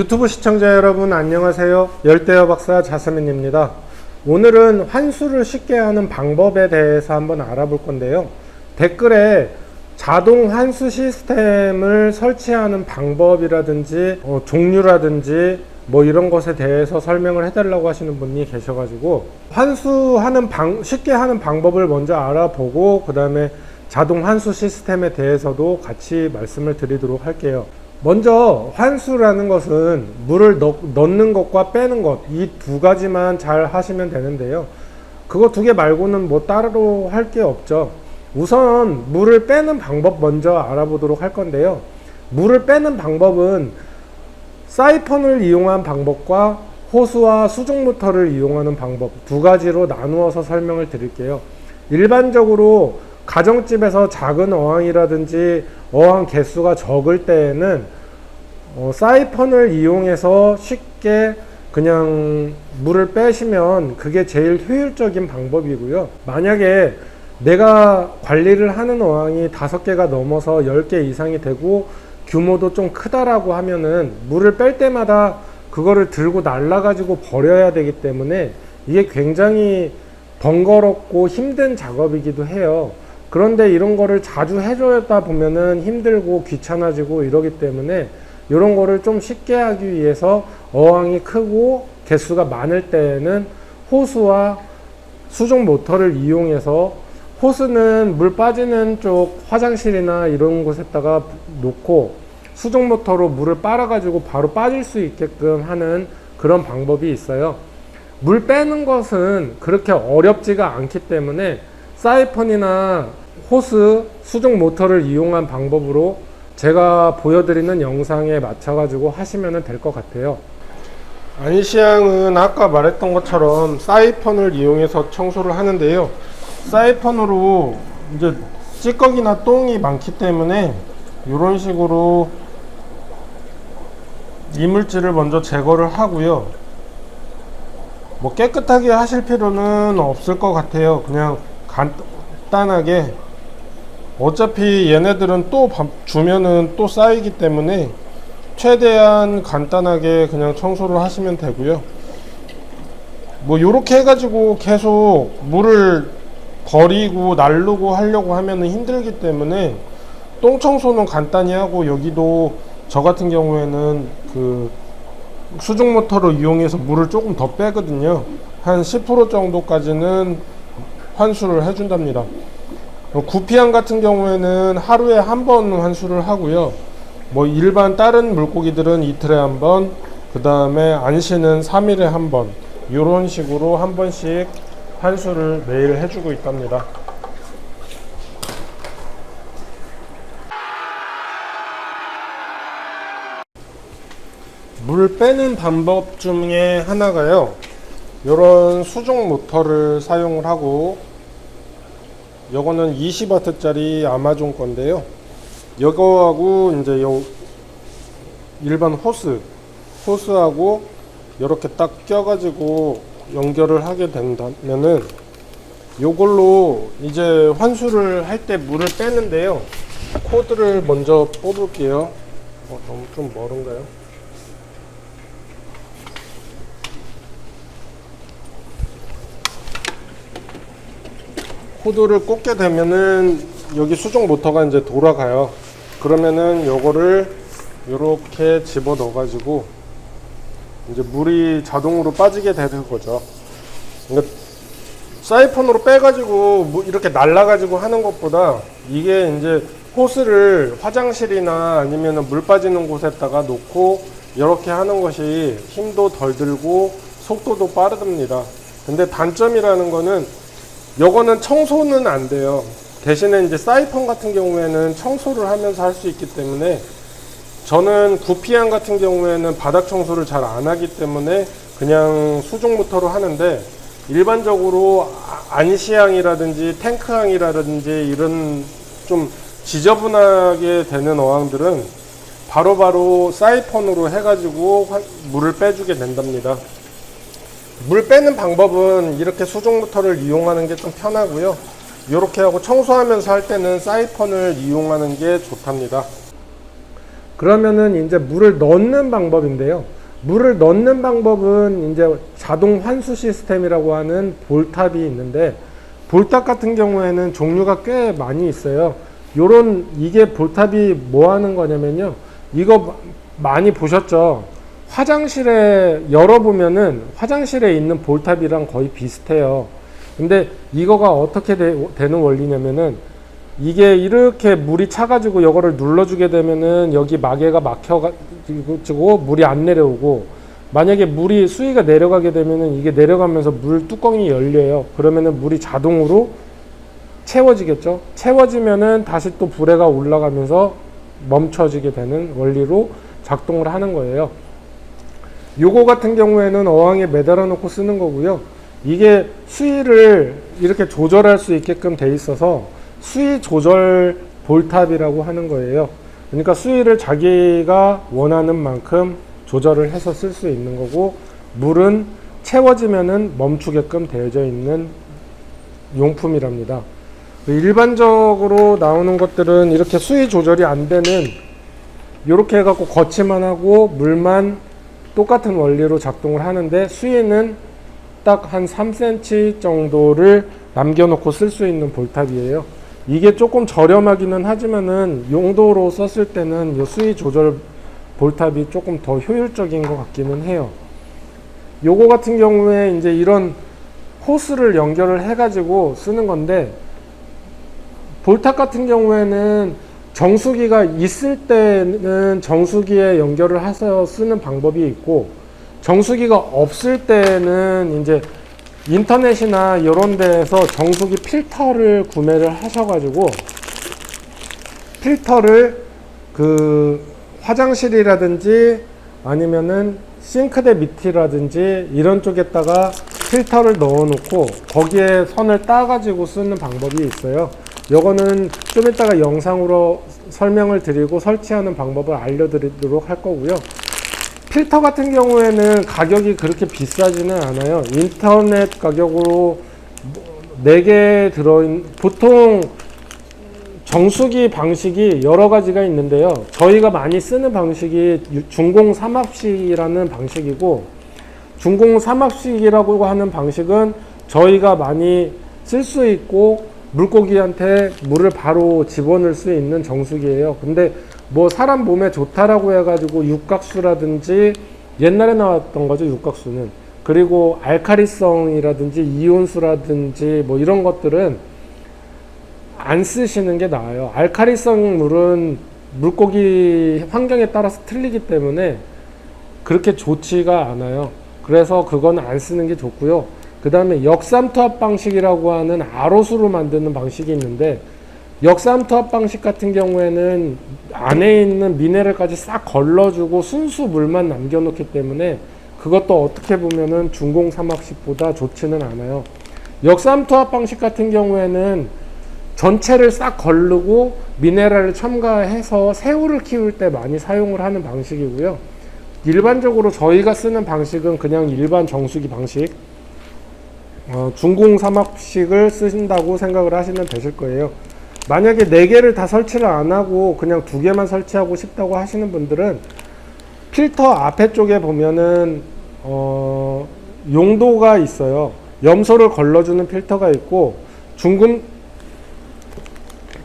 유튜브 시청자 여러분 안녕하세요. 열대어 박사 자스민입니다. 오늘은 환수를 쉽게 하는 방법에 대해서 한번 알아볼 건데요. 댓글에 자동 환수 시스템을 설치하는 방법이라든지 어, 종류라든지 뭐 이런 것에 대해서 설명을 해달라고 하시는 분이 계셔가지고 환수하는 방 쉽게 하는 방법을 먼저 알아보고 그 다음에 자동 환수 시스템에 대해서도 같이 말씀을 드리도록 할게요. 먼저 환수라는 것은 물을 넣, 넣는 것과 빼는 것 이 두 가지만 잘 하시면 되는데요. 그거 두 개 말고는 뭐 따로 할 게 없죠. 우선 물을 빼는 방법 먼저 알아보도록 할 건데요. 물을 빼는 방법은 사이펀을 이용한 방법과 호수와 수중 모터를 이용하는 방법 두 가지로 나누어서 설명을 드릴게요. 일반적으로 가정집에서 작은 어항이라든지 어항 개수가 적을 때에는 어, 사이펀을 이용해서 쉽게 그냥 물을 빼시면 그게 제일 효율적인 방법이고요. 만약에 내가 관리를 하는 어항이 다섯 개가 넘어서 열 개 이상이 되고 규모도 좀 크다라고 하면은 물을 뺄 때마다 그거를 들고 날라가지고 버려야 되기 때문에 이게 굉장히 번거롭고 힘든 작업이기도 해요. 그런데 이런 거를 자주 해줘다 보면은 힘들고 귀찮아지고 이러기 때문에 이런 거를 좀 쉽게 하기 위해서 어항이 크고 개수가 많을 때에는 호수와 수중 모터를 이용해서 호스는 물 빠지는 쪽 화장실이나 이런 곳에다가 놓고 수중 모터로 물을 빨아가지고 바로 빠질 수 있게끔 하는 그런 방법이 있어요. 물 빼는 것은 그렇게 어렵지가 않기 때문에 사이펀이나 호스, 수중 모터를 이용한 방법으로 제가 보여드리는 영상에 맞춰가지고 하시면 될 것 같아요. 안시양은 아까 말했던 것처럼 사이펀을 이용해서 청소를 하는데요. 사이펀으로 이제 찌꺼기나 똥이 많기 때문에 이런 식으로 이물질을 먼저 제거를 하고요. 뭐 깨끗하게 하실 필요는 없을 것 같아요. 그냥 간단하게 어차피 얘네들은 또밥 주면은 또 쌓이기 때문에 최대한 간단하게 그냥 청소를 하시면 되고요. 뭐 요렇게 해가지고 계속 물을 버리고 날르고 하려고 하면은 힘들기 때문에 똥 청소는 간단히 하고 여기도 저 같은 경우에는 그 수중 모터로 이용해서 물을 조금 더 빼거든요. 한 10% 정도까지는 환수를 해준답니다. 구피항 같은 경우에는 하루에 한 번 환수를 하고요. 뭐 일반 다른 물고기들은 이틀에 한 번, 그 다음에 안시는 3일에 한 번, 이런 식으로 한 번씩 환수를 매일 해주고 있답니다. 물 빼는 방법 중에 하나가요. 이런 수중 모터를 사용을 하고 요거는 20W짜리 아마존 건데요. 요거하고 이제 요 일반 호스 호스하고 이렇게 딱 껴가지고 연결을 하게 된다면은 요걸로 이제 환수를 할 때 물을 빼는데요. 코드를 먼저 뽑을게요. 어, 너무 좀 멀은가요? 코드를 꽂게 되면은 여기 수중 모터가 이제 돌아가요. 그러면은 요거를 이렇게 집어 넣어 가지고 이제 물이 자동으로 빠지게 되는 거죠. 그러니까 사이펀으로 빼 가지고 뭐 이렇게 날라 가지고 하는 것보다 이게 이제 호스를 화장실이나 아니면 물 빠지는 곳에다가 놓고 이렇게 하는 것이 힘도 덜 들고 속도도 빠르답니다. 근데 단점이라는 거는 요거는 청소는 안 돼요. 대신에 이제 사이펀 같은 경우에는 청소를 하면서 할 수 있기 때문에 저는 구피항 같은 경우에는 바닥 청소를 잘 안 하기 때문에 그냥 수중 모터로 하는데 일반적으로 안시항이라든지 탱크항이라든지 이런 좀 지저분하게 되는 어항들은 바로바로 사이펀으로 해가지고 물을 빼주게 된답니다. 물 빼는 방법은 이렇게 수중 모터를 이용하는 게 좀 편하고요. 이렇게 하고 청소하면서 할 때는 사이펀을 이용하는 게 좋답니다. 그러면은 이제 물을 넣는 방법인데요. 물을 넣는 방법은 이제 자동 환수 시스템이라고 하는 볼탑이 있는데 볼탑 같은 경우에는 종류가 꽤 많이 있어요. 요런 이게 볼탑이 뭐 하는 거냐면요. 이거 많이 보셨죠? 화장실에 열어보면은 화장실에 있는 볼탑이랑 거의 비슷해요. 근데 이거가 어떻게 되, 는 원리냐면은 이게 이렇게 물이 차가지고 이거를 눌러주게 되면은 여기 마개가 막혀가지고 물이 안 내려오고 만약에 물이 수위가 내려가게 되면은 이게 내려가면서 물 뚜껑이 열려요. 그러면은 물이 자동으로 채워지겠죠. 채워지면은 다시 또 불에가 올라가면서 멈춰지게 되는 원리로 작동을 하는 거예요. 요거 같은 경우에는 어항에 매달아 놓고 쓰는 거고요. 이게 수위를 이렇게 조절할 수 있게끔 돼 있어서 수위 조절 볼탑이라고 하는 거예요. 그러니까 수위를 자기가 원하는 만큼 조절을 해서 쓸 수 있는 거고 물은 채워지면은 멈추게끔 되어져 있는 용품이랍니다. 일반적으로 나오는 것들은 이렇게 수위 조절이 안 되는 이렇게 해갖고 거치만 하고 물만 똑같은 원리로 작동을 하는데 수위는 딱 한 3cm 정도를 남겨놓고 쓸 수 있는 볼탑이에요. 이게 조금 저렴하기는 하지만은 용도로 썼을 때는 이 수위 조절 볼탑이 조금 더 효율적인 것 같기는 해요. 요거 같은 경우에 이제 이런 호스를 연결을 해가지고 쓰는 건데 볼탑 같은 경우에는 정수기가 있을 때는 정수기에 연결을 해서 쓰는 방법이 있고 정수기가 없을 때는 이제 인터넷이나 이런 데에서 정수기 필터를 구매를 하셔가지고 필터를 그 화장실이라든지 아니면은 싱크대 밑이라든지 이런 쪽에다가 필터를 넣어 놓고 거기에 선을 따 가지고 쓰는 방법이 있어요. 요거는 좀 이따가 영상으로 설명을 드리고 설치하는 방법을 알려드리도록 할 거고요. 필터 같은 경우에는 가격이 그렇게 비싸지는 않아요. 인터넷 가격으로 4개 들어있는, 보통 정수기 방식이 여러 가지가 있는데요. 저희가 많이 쓰는 방식이 유- 중공 삼합식이라는 방식이고, 중공 삼합식이라고 하는 방식은 저희가 많이 쓸 수 있고, 물고기한테 물을 바로 집어넣을 수 있는 정수기예요. 근데 뭐 사람 몸에 좋다라고 해가지고 육각수라든지 옛날에 나왔던 거죠 육각수는 그리고 알카리성이라든지 이온수라든지 뭐 이런 것들은 안 쓰시는 게 나아요. 알카리성 물은 물고기 환경에 따라서 틀리기 때문에 그렇게 좋지가 않아요. 그래서 그건 안 쓰는 게 좋고요. 그 다음에 역삼투합 방식이라고 하는 아로수로 만드는 방식이 있는데 역삼투합 방식 같은 경우에는 안에 있는 미네랄까지 싹 걸러주고 순수 물만 남겨놓기 때문에 그것도 어떻게 보면은 중공 삼합식보다 좋지는 않아요. 역삼투합 방식 같은 경우에는 전체를 싹 걸르고 미네랄을 첨가해서 새우를 키울 때 많이 사용을 하는 방식이고요. 일반적으로 저희가 쓰는 방식은 그냥 일반 정수기 방식, 어, 중공 삼합식을 쓰신다고 생각을 하시면 되실 거예요. 만약에 네 개를 다 설치를 안 하고 그냥 두 개만 설치하고 싶다고 하시는 분들은 필터 앞에 쪽에 보면은 어, 용도가 있어요. 염소를 걸러주는 필터가 있고 중금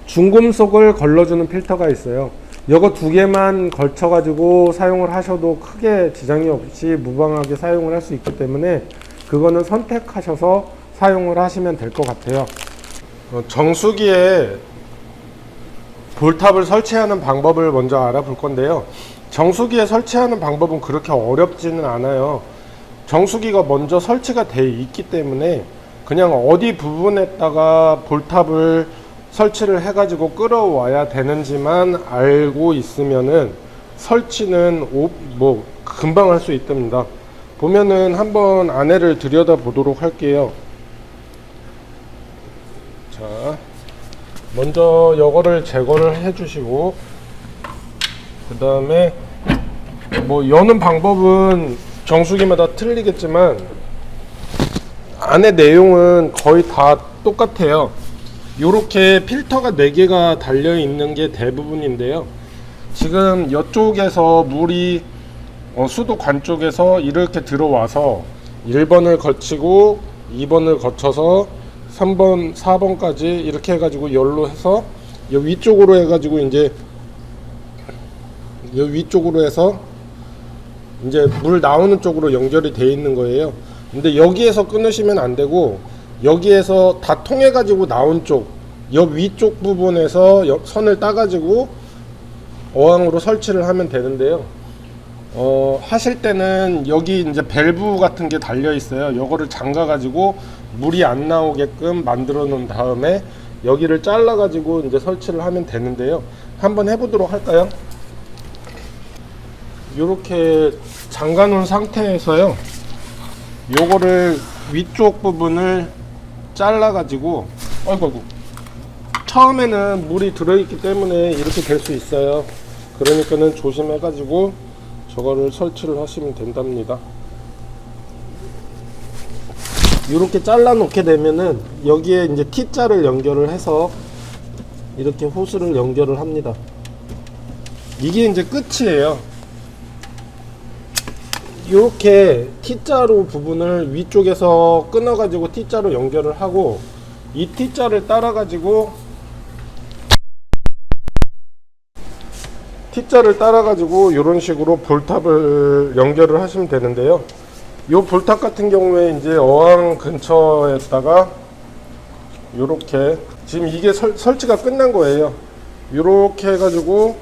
중금속을 걸러주는 필터가 있어요. 이거 두 개만 걸쳐가지고 사용을 하셔도 크게 지장이 없이 무방하게 사용을 할 수 있기 때문에 그거는 선택하셔서 사용을 하시면 될 것 같아요. 어, 정수기에 볼탑을 설치하는 방법을 먼저 알아볼 건데요. 정수기에 설치하는 방법은 그렇게 어렵지는 않아요. 정수기가 먼저 설치가 돼 있기 때문에 그냥 어디 부분에다가 볼탑을 설치를 해가지고 끌어와야 되는지만 알고 있으면은 설치는 오, 뭐 금방 할 수 있답니다. 보면은 한번 안에를 들여다 보도록 할게요. 자, 먼저 요거를 제거를 해 주시고 그 다음에 뭐 여는 방법은 정수기마다 틀리겠지만 안에 내용은 거의 다 똑같아요. 요렇게 필터가 4개가 달려 있는 게 대부분인데요. 지금 이쪽에서 물이 어, 수도관 쪽에서 이렇게 들어와서 1번을 거치고 2번을 거쳐서 3번, 4번까지 이렇게 해가지고 열로 해서 이 위쪽으로 해가지고 이제 이 위쪽으로 해서 이제 물 나오는 쪽으로 연결이 돼 있는 거예요. 근데 여기에서 끊으시면 안 되고 여기에서 다 통해 가지고 나온 쪽, 옆 위쪽 부분에서 여- 선을 따 가지고 어항으로 설치를 하면 되는데요. 어, 하실 때는 여기 이제 밸브 같은 게 달려 있어요. 요거를 잠가 가지고 물이 안 나오게끔 만들어 놓은 다음에 여기를 잘라 가지고 이제 설치를 하면 되는데요. 한번 해 보도록 할까요? 이렇게 잠가 놓은 상태에서요. 요거를 위쪽 부분을 잘라 가지고 아이고 아이고 처음에는 물이 들어 있기 때문에 이렇게 될 수 있어요. 그러니까는 조심해 가지고 저거를 설치를 하시면 된답니다. 이렇게 잘라 놓게 되면은 여기에 이제 T자를 연결을 해서 이렇게 호스를 연결을 합니다. 이게 이제 끝이에요. 이렇게 T자로 부분을 위쪽에서 끊어 가지고 T자로 연결을 하고 이 T자를 따라 가지고 T자를 따라가지고 이런 식으로 볼탑을 연결을 하시면 되는데요. 이 볼탑 같은 경우에 이제 어항 근처에다가 이렇게 지금 이게 설, 설치가 끝난 거예요. 이렇게 해가지고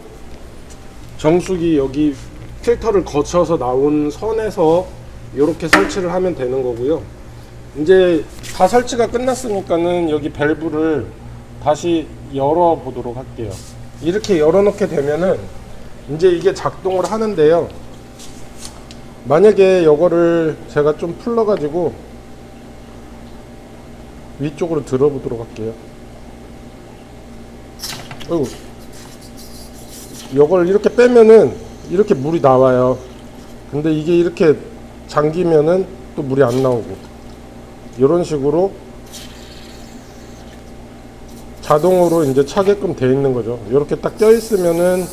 정수기 여기 필터를 거쳐서 나온 선에서 이렇게 설치를 하면 되는 거고요. 이제 다 설치가 끝났으니까는 여기 밸브를 다시 열어 보도록 할게요. 이렇게 열어 놓게 되면은 이제 이게 작동을 하는데요. 만약에 이거를 제가 좀 풀러 가지고 위쪽으로 들어보도록 할게요. 어이구. 이걸 이렇게 빼면은 이렇게 물이 나와요. 근데 이게 이렇게 잠기면은 또 물이 안 나오고 이런 식으로 자동으로 이제 차게끔 돼 있는 거죠. 이렇게 딱 껴 있으면은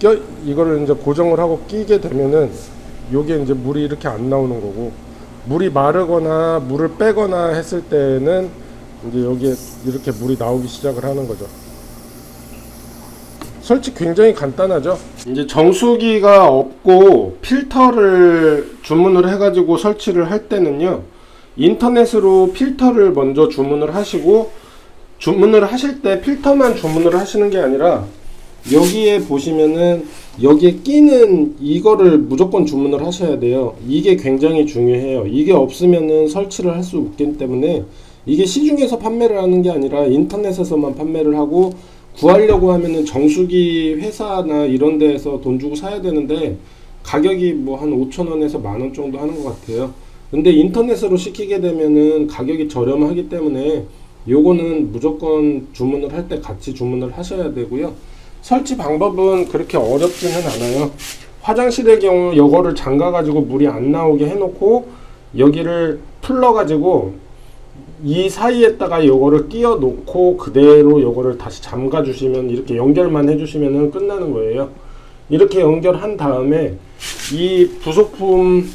껴 이거를 이제 고정을 하고 끼게 되면은 요게 이제 물이 이렇게 안 나오는 거고 물이 마르거나 물을 빼거나 했을 때는 이제 여기에 이렇게 물이 나오기 시작을 하는 거죠. 설치 굉장히 간단하죠. 이제 정수기가 없고 필터를 주문을 해가지고 설치를 할 때는요. 인터넷으로 필터를 먼저 주문을 하시고 주문을 하실 때 필터만 주문을 하시는 게 아니라 여기에 보시면은 여기에 끼는 이거를 무조건 주문을 하셔야 돼요. 이게 굉장히 중요해요. 이게 없으면은 설치를 할 수 없기 때문에 이게 시중에서 판매를 하는 게 아니라 인터넷에서만 판매를 하고 구하려고 하면은 정수기 회사나 이런 데에서 돈 주고 사야 되는데 가격이 뭐 한 5천 원에서 만 원 정도 하는 것 같아요. 근데 인터넷으로 시키게 되면은 가격이 저렴하기 때문에 요거는 무조건 주문을 할 때 같이 주문을 하셔야 되고요. 설치 방법은 그렇게 어렵지는 않아요. 화장실의 경우 요거를 잠가 가지고 물이 안 나오게 해놓고 여기를 풀러 가지고 이 사이에다가 요거를 끼워 놓고 그대로 요거를 다시 잠가 주시면 이렇게 연결만 해 주시면 끝나는 거예요. 이렇게 연결한 다음에 이 부속품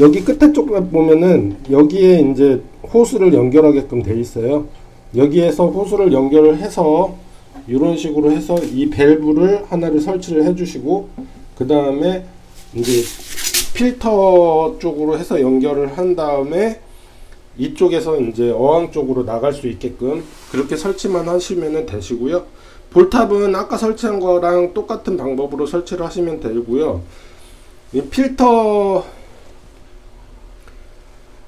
여기 끝에 쪽에 보면은 여기에 이제 호스를 연결하게끔 돼 있어요. 여기에서 호스를 연결을 해서 이런 식으로 해서 이 밸브를 하나를 설치를 해주시고 그 다음에 이제 필터 쪽으로 해서 연결을 한 다음에 이쪽에서 이제 어항 쪽으로 나갈 수 있게끔 그렇게 설치만 하시면 되시고요. 볼탑은 아까 설치한 거랑 똑같은 방법으로 설치를 하시면 되고요. 이 필터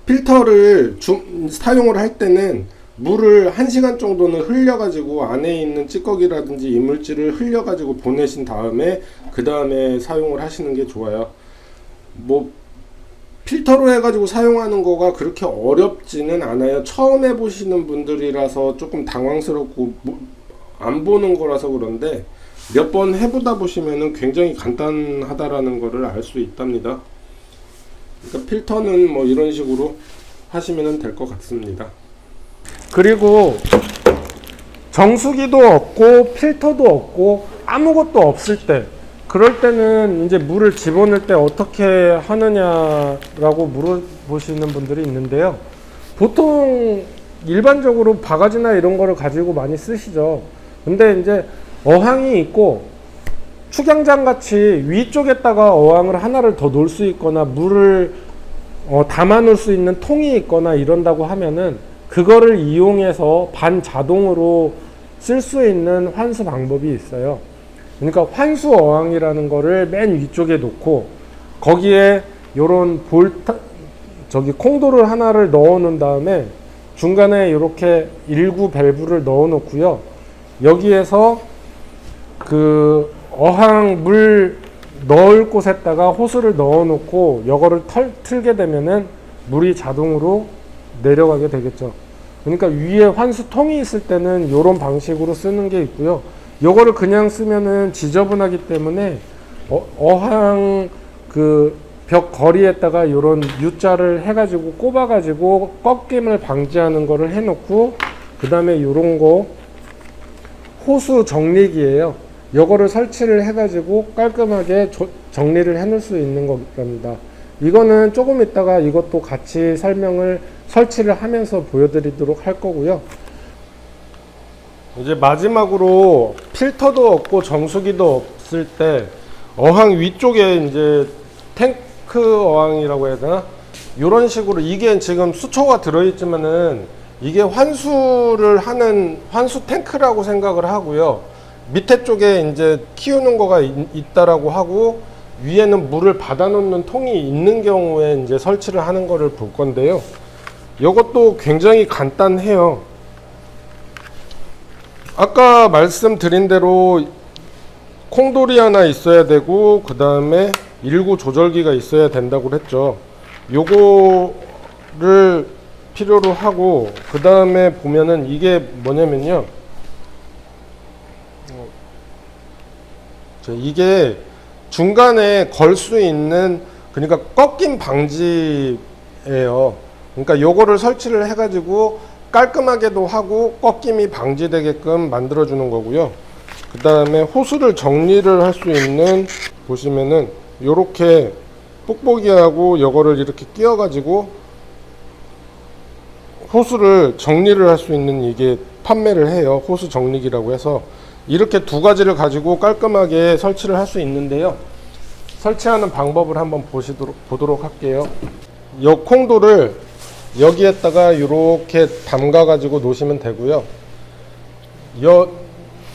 필터를 주, 사용을 할 때는 물을 1시간 정도는 흘려가지고 안에 있는 찌꺼기라든지 이물질을 흘려가지고 보내신 다음에 그 다음에 사용을 하시는 게 좋아요. 뭐 필터로 해가지고 사용하는 거가 그렇게 어렵지는 않아요. 처음 해보시는 분들이라서 조금 당황스럽고 뭐, 안 보는 거라서 그런데 몇 번 해보다 보시면은 굉장히 간단하다라는 거를 알 수 있답니다. 그러니까 필터는 뭐 이런 식으로 하시면 될 것 같습니다. 그리고 정수기도 없고 필터도 없고 아무것도 없을 때 그럴 때는 이제 물을 집어넣을 때 어떻게 하느냐라고 물어보시는 분들이 있는데요. 보통 일반적으로 바가지나 이런 거를 가지고 많이 쓰시죠. 근데 이제 어항이 있고 축양장 같이 위쪽에다가 어항을 하나를 더 놓을 수 있거나 물을 어, 담아 놓을 수 있는 통이 있거나 이런다고 하면은 그거를 이용해서 반자동으로 쓸 수 있는 환수 방법이 있어요. 그러니까 환수 어항이라는 거를 맨 위쪽에 놓고 거기에 요런 볼타 저기 콩도를 하나를 넣어 놓은 다음에 중간에 이렇게 일구 밸브를 넣어 놓고요. 여기에서 그 어항 물 넣을 곳에다가 호스를 넣어 놓고 요거를 털, 틀게 되면은 물이 자동으로 내려가게 되겠죠. 그러니까 위에 환수통이 있을 때는 이런 방식으로 쓰는 게 있고요. 요거를 그냥 쓰면은 지저분하기 때문에 어, 어항 그 벽 거리에다가 요런 U자를 해가지고 꼽아가지고 꺾임을 방지하는 거를 해놓고 그 다음에 요런 거 호수 정리기예요. 요거를 설치를 해가지고 깔끔하게 조- 정리를 해놓을 수 있는 겁니다. 이거는 조금 있다가 이것도 같이 설명을 설치를 하면서 보여드리도록 할 거고요. 이제 마지막으로 필터도 없고 정수기도 없을 때 어항 위쪽에 이제 탱크 어항이라고 해야 되나? 이런 식으로 이게 지금 수초가 들어있지만은 이게 환수를 하는 환수 탱크라고 생각을 하고요. 밑에 쪽에 이제 키우는 거가 있, 있다라고 하고 위에는 물을 받아놓는 통이 있는 경우에 이제 설치를 하는 거를 볼 건데요. 이것도 굉장히 간단해요. 아까 말씀드린 대로 콩돌이 하나 있어야 되고 그 다음에 일구 조절기가 있어야 된다고 했죠. 요거를 필요로 하고 그 다음에 보면은 이게 뭐냐면요. 이게 중간에 걸 수 있는 그러니까 꺾임 방지예요. 그러니까 요거를 설치를 해가지고 깔끔하게도 하고 꺾임이 방지되게끔 만들어 주는 거고요. 그 다음에 호스를 정리를 할 수 있는 보시면은 요렇게 뽁뽁이하고 요거를 이렇게 끼워 가지고 호스를 정리를 할 수 있는 이게 판매를 해요. 호스 정리기라고 해서 이렇게 두 가지를 가지고 깔끔하게 설치를 할 수 있는데요. 설치하는 방법을 한번 보시도록 보도록 할게요. 요 콩도를 여기에다가 이렇게 담가 가지고 놓으시면 되고요. 요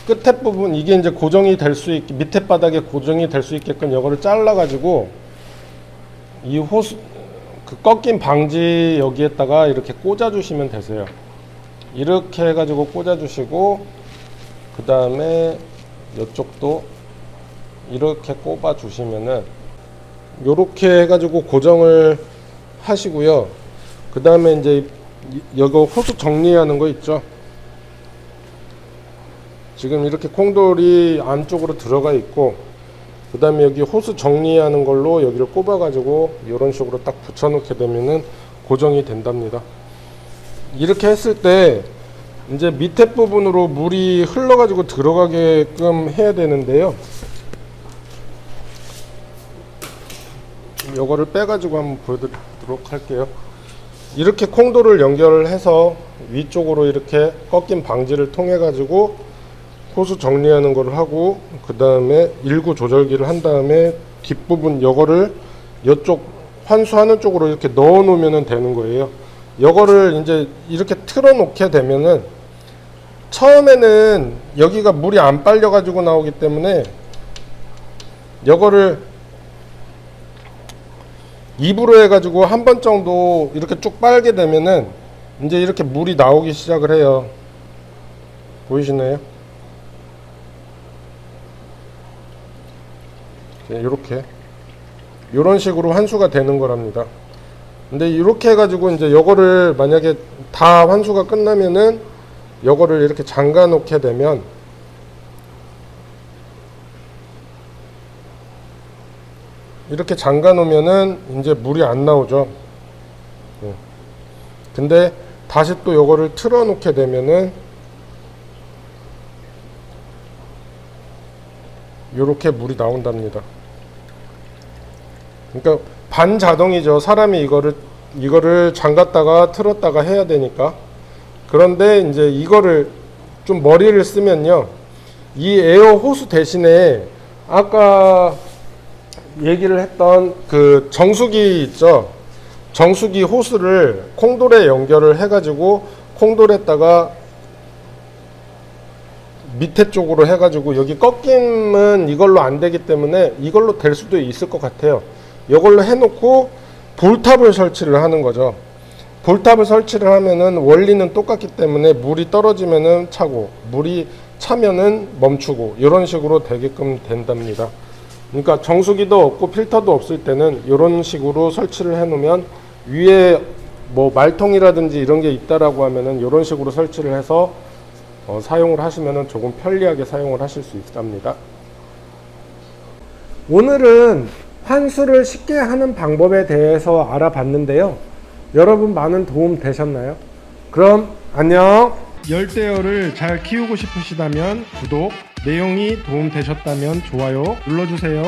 끝에 부분 이게 이제 고정이 될 수 있게 밑에 바닥에 고정이 될 수 있게끔 이거를 잘라 가지고 이 호스 그 꺾임 방지 여기에다가 이렇게 꽂아 주시면 되세요. 이렇게 해 가지고 꽂아 주시고 그 다음에 이쪽도 이렇게 꼽아 주시면은 요렇게 해 가지고 고정을 하시고요. 그 다음에 이제 이- 여기 호스 정리하는 거 있죠. 지금 이렇게 콩돌이 안쪽으로 들어가 있고 그 다음에 여기 호스 정리하는 걸로 여기를 꼽아 가지고 이런 식으로 딱 붙여 놓게 되면은 고정이 된답니다 이렇게 했을 때 이제 밑에 부분으로 물이 흘러 가지고 들어가게끔 해야 되는데요 요거를 빼 가지고 한번 보여드리도록 할게요 이렇게 콩도를 연결해서 위쪽으로 이렇게 꺾임 방지를 통해 가지고 호수 정리하는 걸 하고 그 다음에 일구 조절기를 한 다음에 뒷부분 요거를 이쪽 환수하는 쪽으로 이렇게 넣어 놓으면 되는 거예요. 요거를 이제 이렇게 틀어 놓게 되면은 처음에는 여기가 물이 안 빨려 가지고 나오기 때문에 요거를 입으로 해가지고 한 번 정도 이렇게 쭉 빨게 되면은 이제 이렇게 물이 나오기 시작을 해요. 보이시나요? 이렇게 이런 식으로 환수가 되는 거랍니다. 근데 이렇게 해가지고 이제 요거를 만약에 다 환수가 끝나면은 요거를 이렇게 잠가 놓게 되면 이렇게 잠가 놓으면은 이제 물이 안 나오죠. 예. 근데 다시 또 요거를 틀어 놓게 되면은 이렇게 물이 나온답니다. 그러니까 반자동이죠. 사람이 이거를 이거를 잠갔다가 틀었다가 해야 되니까. 그런데 이제 이거를 좀 머리를 쓰면요. 이 에어 호수 대신에 아까 얘기를 했던 그 정수기 있죠. 정수기 호스를 콩돌에 연결을 해가지고 콩돌에다가 밑에 쪽으로 해가지고 여기 꺾임은 이걸로 안 되기 때문에 이걸로 될 수도 있을 것 같아요. 이걸로 해놓고 볼탑을 설치를 하는 거죠. 볼탑을 설치를 하면은 원리는 똑같기 때문에 물이 떨어지면은 차고 물이 차면은 멈추고 이런 식으로 되게끔 된답니다. 그러니까 정수기도 없고 필터도 없을 때는 이런 식으로 설치를 해놓으면 위에 뭐 말통이라든지 이런 게 있다라고 하면은 이런 식으로 설치를 해서 어, 사용을 하시면은 조금 편리하게 사용을 하실 수 있답니다. 오늘은 환수를 쉽게 하는 방법에 대해서 알아봤는데요. 여러분 많은 도움 되셨나요? 그럼 안녕. 열대어를 잘 키우고 싶으시다면 구독, 내용이 도움 되셨다면 좋아요 눌러주세요.